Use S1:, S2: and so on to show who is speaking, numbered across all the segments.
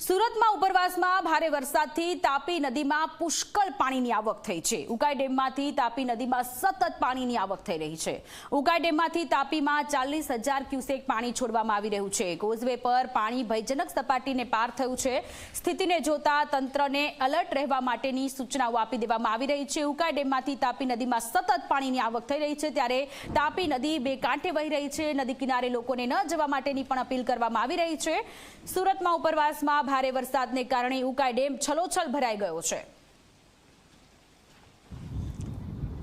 S1: સુરતમાં ઉપરવાસમાં ભારે વરસાદથી તાપી નદીમાં પુષ્કળ પાણીની આવક થઈ છે. ઉકાઈ ડેમમાંથી તાપી નદીમાં સતત પાણીની આવક થઈ રહી છે. ઉકાઈ ડેમમાંથી તાપીમાં ચાલીસ હજાર ક્યુસેક પાણી છોડવામાં આવી રહ્યું છે. કોઝવે પર પાણી ભયજનક સપાટીને પાર થયું છે. સ્થિતિને જોતા તંત્રને એલર્ટ રહેવા માટેની સૂચનાઓ આપી દેવામાં આવી રહી છે. ઉકાઈ ડેમમાંથી તાપી નદીમાં સતત પાણીની આવક થઈ રહી છે. ત્યારે તાપી નદી બે કાંઠે વહી રહી છે. નદી કિનારે લોકોને ન જવા માટેની પણ અપીલ કરવામાં આવી રહી છે. સુરતમાં ઉપરવાસમાં ભારે વરસાદને કારણે ઉકાઈ ડેમ છલોછલ ભરાઈ ગયો છે.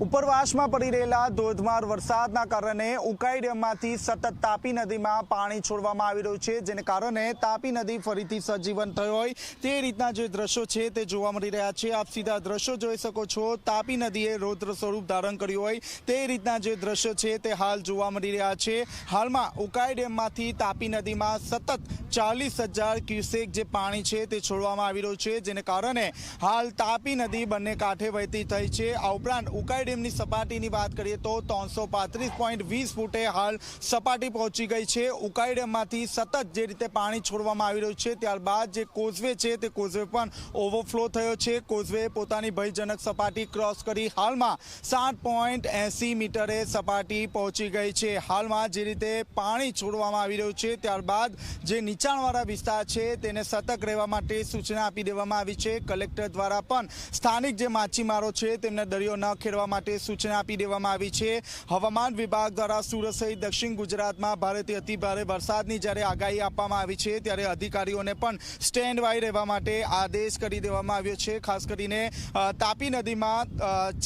S2: ઉપરવાસમાં પડી રહેલા ધોધમાર વરસાદના કારણે ઉકાઈ ડેમમાંથી સતત તાપી નદીમાં પાણી છોડવામાં આવી રહ્યું છે, જેને કારણે તાપી નદી ફરીથી સજીવન થઈ હોય. તે રીતના જે દ્રશ્યો છે તે જોવા મળી રહ્યા છે. આપ સીધા દ્રશ્યો જોઈ શકો છો. તાપી નદીએ રૌદ્ર સ્વરૂપ ધારણ કર્યું હોય. તે રીતના જે દ્રશ્યો છે તે હાલ જોવા મળી રહ્યા છે. હાલમાં ઉકાઈ ડેમમાંથી તાપી નદીમાં સતત ચાલીસ હજાર ક્યુસેક જે પાણી છે તે છોડવામાં આવી રહ્યું છે, જેને કારણે હાલ તાપી નદી બંને કાંઠે વહેતી થઈ છે. આ ઉપરાંત ઉકાઈ ડેમની સપાટીની વાત કરીએ તો ત્રણસો પાંત્રીસ પોઈન્ટ વીસ ફૂટે હાલ સપાટી પહોંચી ગઈ છે. ઉકાઈ ડેમમાંથી સતત જે રીતે પાણી છોડવામાં આવી રહ્યું છે, ત્યારબાદ જે કોઝવે છે તે કોઝવે પણ ઓવરફ્લો થયો છે. કોઝવે પોતાની ભયજનક સપાટી ક્રોસ કરી હાલમાં સાત પોઈન્ટ એંસી મીટરે સપાટી પહોંચી ગઈ છે. હાલમાં જે રીતે પાણી છોડવામાં આવી રહ્યું છે, ત્યારબાદ જે નીચાણવાળા વિસ્તાર છે તેને સતર્ક રહેવા માટે સૂચના આપી દેવામાં આવી છે. કલેક્ટર દ્વારા પણ સ્થાનિક જે માછીમારો છે, તેમને દરિયો ન ખેડવા સૂચના આપી દેવામાં આવી છે. હવામાન વિભાગ દ્વારા સુરત સહિત દક્ષિણ ગુજરાતમાં ભારેથી અતિભારે વરસાદની જ્યારે આગાહી આપવામાં આવી છે, ત્યારે અધિકારીઓને પણ સ્ટેન્ડ બાય રહેવા માટે આદેશ કરી દેવામાં આવ્યો છે. ખાસ કરીને તાપી નદીમાં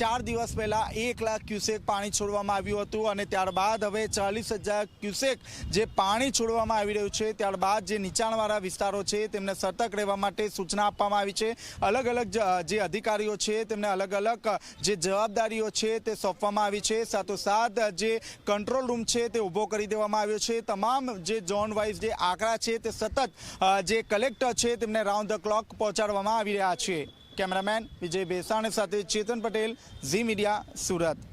S2: ચાર દિવસ પહેલા એક લાખ ક્યુસેક પાણી છોડવામાં આવ્યું હતું અને ત્યારબાદ હવે ચાલીસ હજાર ક્યુસેક જે પાણી છોડવામાં આવી રહ્યું છે, ત્યારબાદ જે નીચાણવાળા વિસ્તારો છે, તેમને સતર્ક રહેવા માટે સૂચના આપવામાં આવી છે. અલગ અલગ જે અધિકારીઓ છે, તેમને અલગ અલગ જે જવાબદારીઓ છે, તે સોંપવામાં આવી છે. સાથોસાથ, જે કંટ્રોલ રૂમ છે, તે ઊભો કરી દેવામાં આવ્યો છે. તમામ જે ઝોન વાઇઝ જે આંકડા છે, તે સતત જે કલેક્ટર છે, તેમને રાઉન્ડ ધ ક્લોક પહોંચાડવામાં આવી રહ્યા છે. કેમેરામેન વિજય ભેસાણી સાથે ચેતન પટેલ, ઝી મીડિયા, સુરત.